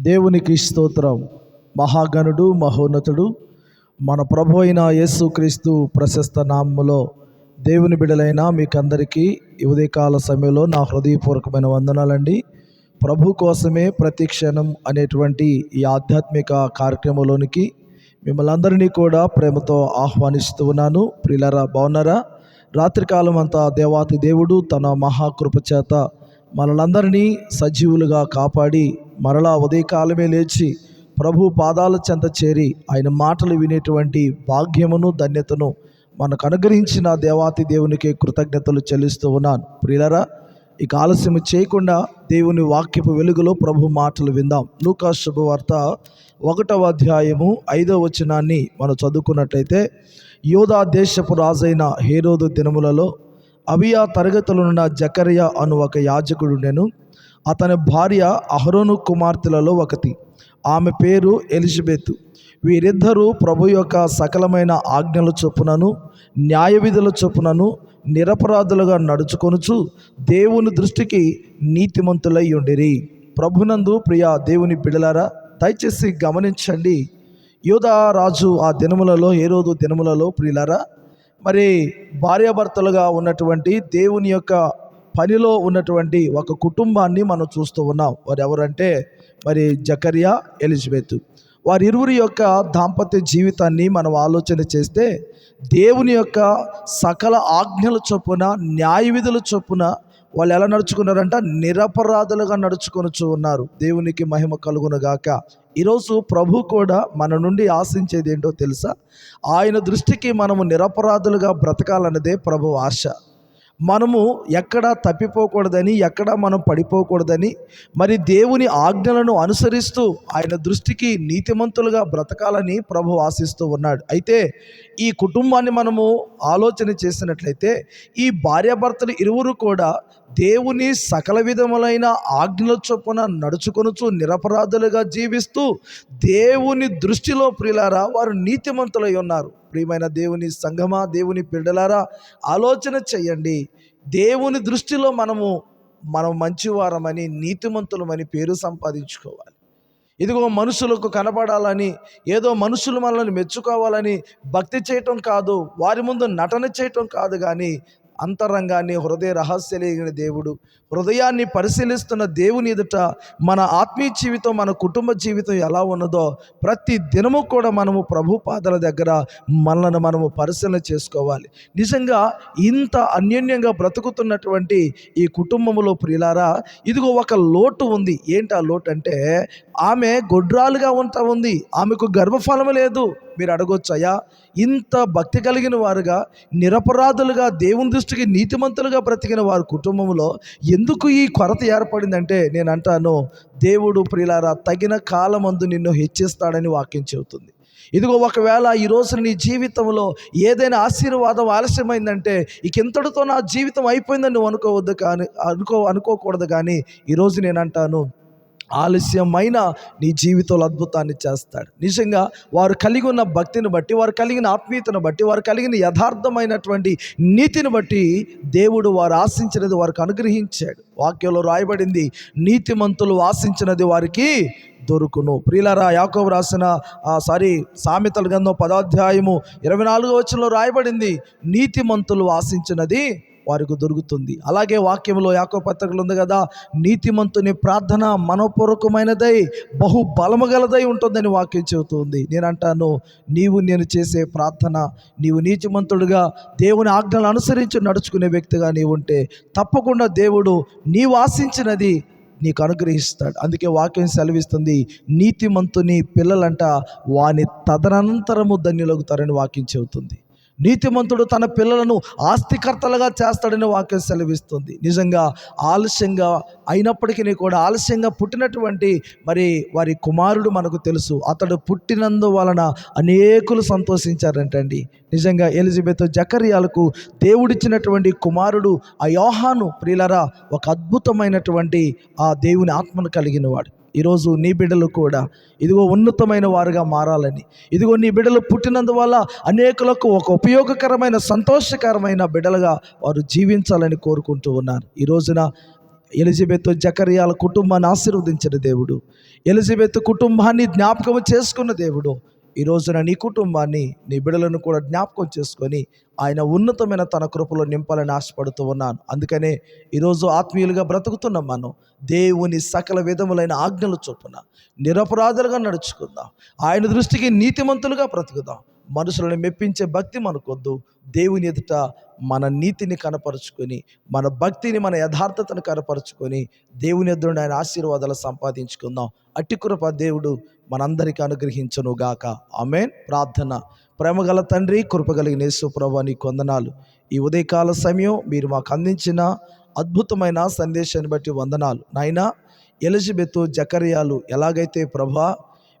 దేవునికి స్తోత్రం. మహాగణుడు మహోన్నతుడు మన ప్రభు అయిన యేసుక్రీస్తు ప్రశస్త నామములో దేవుని బిడలైన మీకందరికీ ఉదయకాల సమయంలో నా హృదయపూర్వకమైన వందనాలండి. ప్రభు కోసమే ప్రతి క్షణం అనేటువంటి ఈ ఆధ్యాత్మిక కార్యక్రమంలోనికి మిమ్మల్ని అందరినీ కూడా ప్రేమతో ఆహ్వానిస్తూ ఉన్నాను. ప్రిలరా బాగున్నారా? రాత్రికాలం అంతా దేవాతి దేవుడు తన మహాకృప చేత మనలందరినీ సజీవులుగా కాపాడి మరలా ఉదయకాలమే లేచి ప్రభు పాదాల చెంత చేరి ఆయన మాటలు వినేటువంటి భాగ్యమును ధన్యతను మనకు అనుగ్రహించిన దేవాతి దేవునికి కృతజ్ఞతలు చెల్లిస్తూ ఉన్నాను. ప్రియులరా ఇక ఆలస్యం చేయకుండా దేవుని వాక్యపు వెలుగులో ప్రభు మాటలు విందాం. లూకా శుభవార్త ఒకటవ అధ్యాయము ఐదవ వచనాన్ని మనం చదువుకున్నట్లయితే యోధా దేశపు రాజైన హేరోదు దినములలో అవియా తరగతులున్న జకరియా అను ఒక యాజకుడు నేను అతని భార్య అహరోను కుమార్తెలలో ఒకటి. ఆమె పేరు ఎలిజబెత్. వీరిద్దరూ ప్రభు యొక్క సకలమైన ఆజ్ఞల చొప్పునను న్యాయ విధుల చొప్పునను నిరపరాధులుగా నడుచుకొనుచు దేవుని దృష్టికి నీతిమంతులై ఉండిరి. ప్రభునందు ప్రియ దేవుని బిడలారా దయచేసి గమనించండి. యోధా రాజు ఆ దినములలో ఏ రోజు దినములలో ప్రియులారా మరి భార్యాభర్తలుగా ఉన్నటువంటి దేవుని యొక్క పనిలో ఉన్నటువంటి ఒక కుటుంబాన్ని మనం చూస్తూ ఉన్నాం. వారు ఎవరంటే మరి జకరియా ఎలిజబెత్. వారి ఇరువురి యొక్క దాంపత్య జీవితాన్ని మనం ఆలోచన చేస్తే దేవుని యొక్క సకల ఆజ్ఞల చొప్పున న్యాయ విధుల చొప్పున వాళ్ళు ఎలా నడుచుకున్నారంట? నిరపరాధులుగా నడుచుకొనుచు ఉన్నారు. దేవునికి మహిమ కలుగునుగాక ఈరోజు ప్రభు కూడా మన నుండి ఆశించేది ఏంటో తెలుసా? ఆయన దృష్టికి మనము నిరపరాధులుగా బ్రతకాలన్నదే ప్రభు ఆశ. మనము ఎక్కడా తప్పిపోకూడదని ఎక్కడా మనం పడిపోకూడదని మరి దేవుని ఆజ్ఞలను అనుసరిస్తూ ఆయన దృష్టికి నీతిమంతులుగా బ్రతకాలని ప్రభు ఆశిస్తూ ఉన్నాడు. అయితే ఈ కుటుంబాన్ని మనము ఆలోచన చేసినట్లయితే ఈ భార్యాభర్తలు ఇరువురు కూడా దేవుని సకల విధములైన ఆజ్ఞల చొప్పున నడుచుకొనుచు నిరపరాధులుగా జీవిస్తూ దేవుని దృష్టిలో ప్రియులారా వారు నీతిమంతులై ఉన్నారు. ప్రియమైన దేవుని సంఘమా దేవుని పిల్లలారా ఆలోచన చెయ్యండి దేవుని దృష్టిలో మనము మనం మంచివారమని నీతిమంతులమని పేరు సంపాదించుకోవాలి. ఇదిగో మనుషులకు కనపడాలని ఏదో మనుషులు మనల్ని మెచ్చుకోవాలని భక్తి చేయటం కాదు వారి ముందు నటన చేయటం కాదు కానీ అంతరంగాన్ని హృదయ రహస్యలేగిన దేవుడు. హృదయాన్ని పరిశీలిస్తున్న దేవుని ఎదుట మన ఆత్మీయ జీవితం మన కుటుంబ జీవితం ఎలా ఉన్నదో ప్రతి దినము కూడా మనము ప్రభుపాదల దగ్గర మనల్ని మనము పరిశీలన చేసుకోవాలి. నిజంగా ఇంత అన్యోన్యంగా బ్రతుకుతున్నటువంటి ఈ కుటుంబంలో ప్రియులారా ఇదిగో ఒక లోటు ఉంది. ఏంటి ఆ లోటు అంటే ఆమె గొడ్రాలుగా ఉంటా ఉంది. ఆమెకు గర్భఫలము లేదు. మీరు అడగొచ్చు అయ్యా ఇంత భక్తి కలిగిన వారుగా నిరపరాధులుగా దేవుని దృష్టికి నీతిమంతులుగా బ్రతికిన వారి కుటుంబంలో ఎందుకు ఈ కొరత ఏర్పడిందంటే నేను అంటాను దేవుడు ప్రియులారా తగిన కాలమందు నిన్ను హెచ్చిస్తాడని వాక్యం చెబుతుంది. ఇదిగో ఒకవేళ ఈ రోజు నీ జీవితంలో ఏదైనా ఆశీర్వాదం ఆలస్యమైందంటే ఇక ఇంతటితో నా జీవితం అయిపోయిందని నువ్వు అనుకోవద్దు కానీ అనుకో అనుకోకూడదు కానీ ఈరోజు నేను అంటాను ఆలస్యమైన నీ జీవితంలో అద్భుతాన్ని చేస్తాడు. నిజంగా వారు కలిగి ఉన్న భక్తిని బట్టి వారు కలిగిన ఆత్మీయతను బట్టి వారు కలిగిన యథార్థమైనటువంటి నీతిని బట్టి దేవుడు వారు ఆశించినది వారికి అనుగ్రహించాడు. వాక్యంలో రాయబడింది నీతిమంతులు ఆశించినది వారికి దొరుకును. ప్రియులరా యాకోబు రాసిన సారీ సామెతల గంధం పదాధ్యాయము ఇరవై నాలుగో వచనంలో రాయబడింది నీతిమంతులు ఆశించినది వారికి దొరుకుతుంది. అలాగే వాక్యంలో యాకో పత్రికలు ఉంది కదా నీతిమంతుని ప్రార్థన మనపూర్వకమైనదై బహు బలము గలదై ఉంటుందని వాక్యం చెబుతుంది. నేను అంటాను నీవు నేను చేసే ప్రార్థన నీవు నీతిమంతుడుగా దేవుని ఆజ్ఞలు అనుసరించి నడుచుకునే వ్యక్తిగా నీవు ఉంటే తప్పకుండా దేవుడు నీవు ఆశించినది నీకు అనుగ్రహిస్తాడు. అందుకే వాక్యం సెలవిస్తుంది నీతిమంతుని పిల్లలంట వాని తదనంతరము ధన్యులగుతారని వాక్యం చెబుతుంది. నీతిమంతుడు తన పిల్లలను ఆస్తికర్తలుగా చేస్తాడని వాక్యం సెలవిస్తుంది. నిజంగా ఆలస్యంగా అయినప్పటికీ కూడా ఆలస్యంగా పుట్టినటువంటి మరి వారి కుమారుడు మనకు తెలుసు. అతడు పుట్టినందు వలన అనేకులు సంతోషించారంటండి. నిజంగా ఎలిజబెత్ జకర్యాలకు దేవుడిచ్చినటువంటి కుమారుడు ఆ యోహాను ప్రియులరా ఒక అద్భుతమైనటువంటి ఆ దేవుని ఆత్మను కలిగినవాడు. ఈరోజు నీ బిడ్డలు కూడా ఇదిగో ఉన్నతమైన వారుగా మారాలని. ఇదిగో నీ బిడ్డలు పుట్టినందువల్ల అనేకులకు ఒక ఉపయోగకరమైన సంతోషకరమైన బిడ్డలుగా వారు జీవించాలని కోరుకుంటూ ఉన్నారు. ఈ రోజున ఎలిజబెత్ జకరియాల కుటుంబాన్ని ఆశీర్వదించిన దేవుడు. ఎలిజబెత్ కుటుంబాన్ని జ్ఞాపకం చేసుకున్న దేవుడు. ఈ రోజున నీ కుటుంబాన్ని నీ బిడలను కూడా జ్ఞాపకం చేసుకొని ఆయన ఉన్నతమైన తన కృపలో నింపాలని ఆశపడుతూ ఉన్నాను. అందుకనే ఈరోజు ఆత్మీయులుగా బ్రతుకుతున్నాం మనం దేవుని సకల విధములైన ఆజ్ఞలు చొప్పున నిరపరాధులుగా నడుచుకుందాం. ఆయన దృష్టికి నీతిమంతులుగా బ్రతుకుదాం. మనుషులను మెప్పించే భక్తి మనకొద్దు. దేవుని ఎదుట మన నీతిని కనపరుచుకొని మన భక్తిని మన యథార్థతను కనపరుచుకొని దేవుని ఎదురు ఆయన ఆశీర్వాదాలు సంపాదించుకుందాం. అట్టి కృప దేవుడు మనందరికీ అనుగ్రహించను గాక ఆమెన్. ప్రార్థన. ప్రేమగల తండ్రి కృపగలిగిన యేసుప్రభు నీ కొందనాలు ఈ ఉదయకాల సమయం మీరు మాకు అందించిన అద్భుతమైన సందేశాన్ని బట్టి వందనాలు. నాయనా ఎలిజబెత్ జకర్యాలు ఎలాగైతే ప్రభా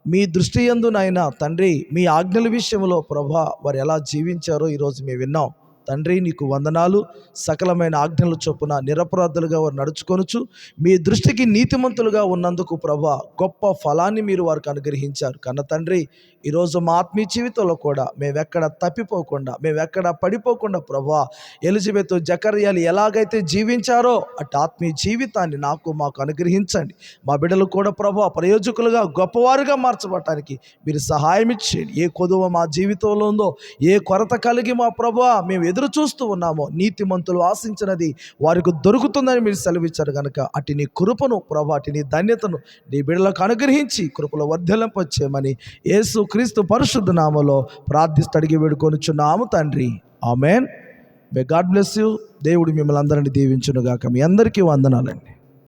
మీ దృష్టి యందు నాయన తండ్రి మీ ఆజ్ఞల విషయంలో ప్రభా వారు ఎలా జీవించారో ఈరోజు మేము విన్నాం. తండ్రి నీకు వందనాలు. సకలమైన ఆజ్ఞల చొప్పున నిరపరాధులుగా వారు నడుచుకొనుచు మీ దృష్టికి నీతిమంతులుగా ఉన్నందుకు ప్రభా గొప్ప ఫలాన్ని మీరు వారికి అనుగ్రహించారు. కన్న తండ్రి ఈరోజు మా ఆత్మీయ జీవితంలో కూడా మేమెక్కడ తప్పిపోకుండా మేమెక్కడ పడిపోకుండా ప్రభా ఎలిజబెత్ జకర్యాలు ఎలాగైతే జీవించారో అటు ఆత్మీయ జీవితాన్ని నాకు మాకు అనుగ్రహించండి. మా బిడ్డలు కూడా ప్రభా ప్రయోజకులుగా గొప్పవారుగా మార్చబడటానికి మీరు సహాయం ఇచ్చేయండి. ఏ కొదువ మా జీవితంలో ఉందో ఏ కొరత కలిగి మా ప్రభా మేము ఎదురు చూస్తూ ఉన్నామో నీతిమంతులు ఆశించినది వారికి దొరుకుతుందని మీరు సెలవిచ్చారు కనుక అటు నీ కృపను ప్రభా అటు నీ ధన్యతను నీ బిడలకు అనుగ్రహించి కృపలో వర్ధలింపచ్చేయమని యేసు క్రీస్తు పరిశుద్ధ నామలో ప్రార్థిస్తూ అడిగి వేడుకొనుచున్నాము తండ్రి. Amen. May God bless you దేవుడు మిమ్మల్ని అందరినీ దీవించునుగాక. మీ అందరికీ వందనాలండి.